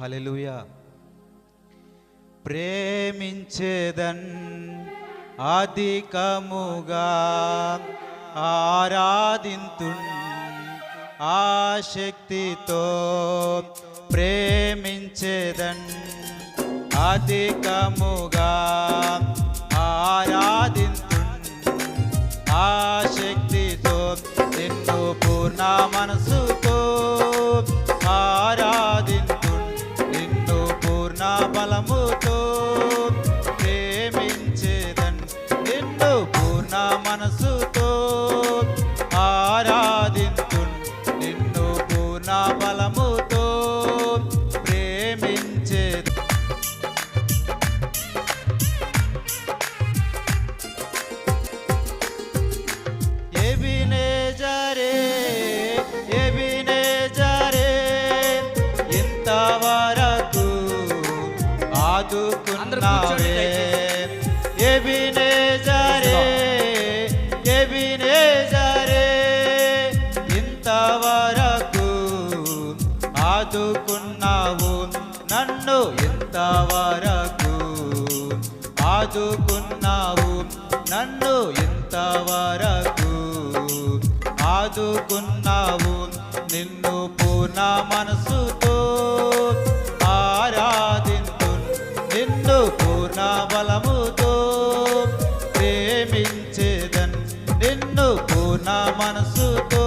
Hallelujah. ప్రేమించేదన్ అధికముగా ఆరాధింతున్ ఆశక్తితో ప్రేమించేదన్ అధికముగా ఆరాధింతున్ ఆశక్తితో నిన్ను పూర్ణ మనసుతో మనసుతో ఆరాధింతు నిన్ను పూర్ణ బలముతో ప్రేమించేదన్ ఎబినేజరే ఎబినేజరే ఇంతవరకు ఆదుకున్నావే. ఇంతవరకు ఆదుకున్నావు నన్ను ఇంతవరకు ఆదుకున్నావు నన్ను ఇంతవరకు ఆదుకున్నావు నిన్ను పూర్ణ మనసుతో ఆరాధింతు నిన్ను పూర్ణ బలముతో నా మనసుతో